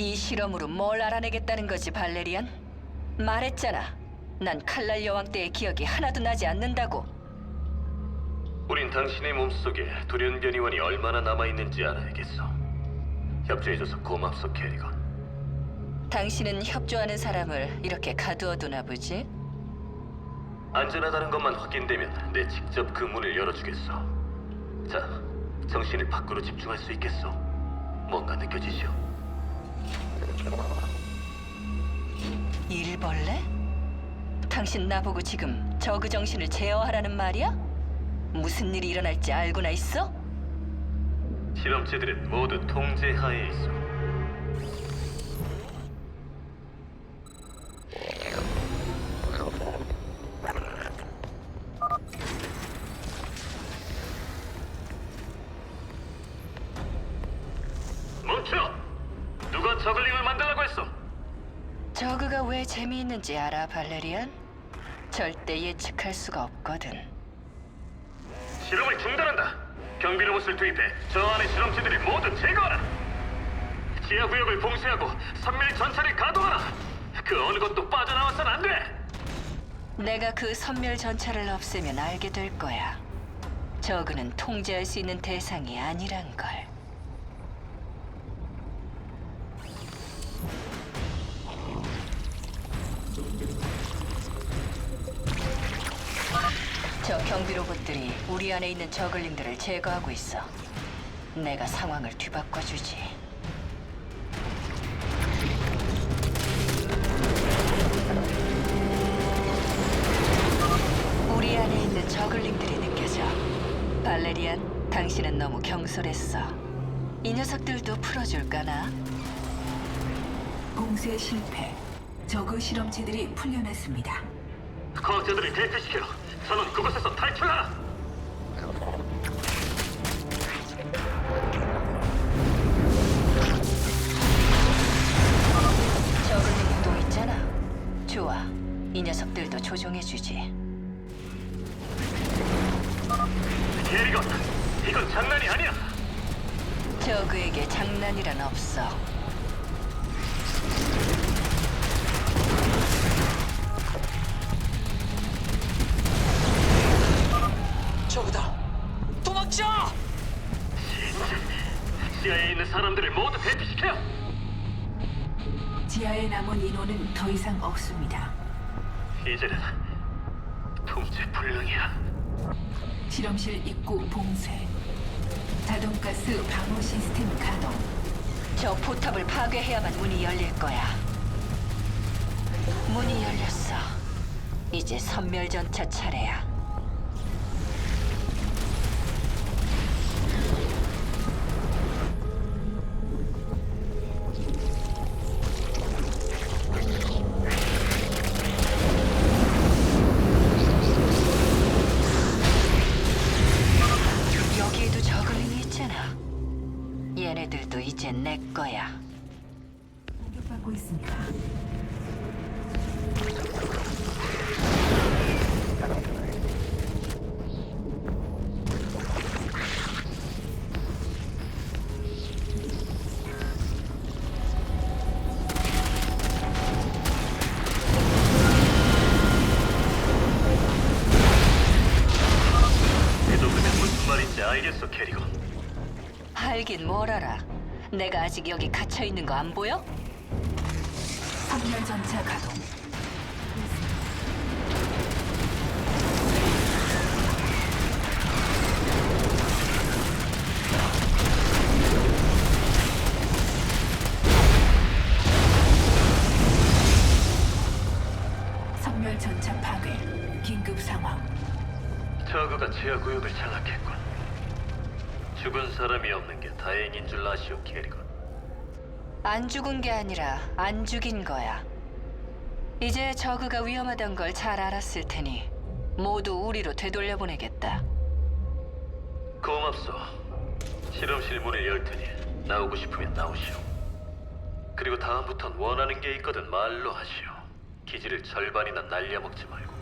이 실험으로 뭘 알아내겠다는 거지, 발레리안? 말했잖아. 난 칼날 여왕 때의 기억이 하나도 나지 않는다고. 우린 당신의 몸속에 돌연변 이원이 얼마나 남아있는지 알아야겠어. 협조해줘서 고맙소, 캐리건. 당신은 협조하는 사람을 이렇게 가두어두나 보지? 안전하다는 것만 확인되면 내 직접 그 문을 열어주겠어. 자, 정신을 밖으로 집중할 수 있겠어. 뭔가 느껴지시오? 일벌레? 당신 나보고 지금 저그 정신을 제어하라는 말이야? 무슨 일이 일어날지 알고나 있어? 실험체들은 모두 통제하에 있어. 멈춰! 저글링을 만들라고 했어? 저그가 왜 재미있는지 알아, 발레리안? 절대 예측할 수가 없거든. 실험을 중단한다. 경비 로봇을 투입해 저 안의 실험체들을 모두 제거하라. 지하 구역을 봉쇄하고 선멸 전차를 가동하라. 그 어느 것도 빠져나와선 안 돼. 내가 그 선멸 전차를 없애면 알게 될 거야. 저그는 통제할 수 있는 대상이 아니란 걸. 저 경비 로봇들이 우리 안에 있는 저글링들을 제거하고 있어. 내가 상황을 뒤바꿔 주지. 우리 안에 있는 저글링들이 느껴져. 발레리안, 당신은 너무 경솔했어. 이 녀석들도 풀어줄까나? 공세 실패. 저그 실험체들이 풀려났습니다. 과학자들을 대피시켜. 선원 그곳에서 탈출하라. 저글링이 또 있잖아. 좋아. 이 녀석들도 조종해주지. 캐리건, 이건 장난이 아니야. 저그에게 장난이란 없어. 지하에 있는 사람들을 모두 대피시켜. 지하에 남은 인원은 더 이상 없습니다. 이제는 통제 불능이야. 실험실 입구 봉쇄. 자동가스 방어 시스템 가동. 저 포탑을 파괴해야만 문이 열릴 거야. 문이 열렸어. 이제 선멸 전차 차례야. 거야. 공격받고 있습니다. 알겠어, 캐리건. 알긴 뭘 알아. 내가 아직 여기 갇혀 있는 거 안 보여? 선멸 전차 가동. 전차 파괴. 긴급 상황. 저그가 지하 구역을 장악했군. 죽은 사람이 없는 게 다행인 줄 아시오, 캐리건. 안 죽은 게 아니라 안 죽인 거야. 이제 저그가 위험하단 걸 잘 알았을 테니 모두 우리로 되돌려 보내겠다. 고맙소. 실험실 문을 열 테니 나오고 싶으면 나오시오. 그리고 다음부턴 원하는 게 있거든 말로 하시오. 기지를 절반이나 날려먹지 말고.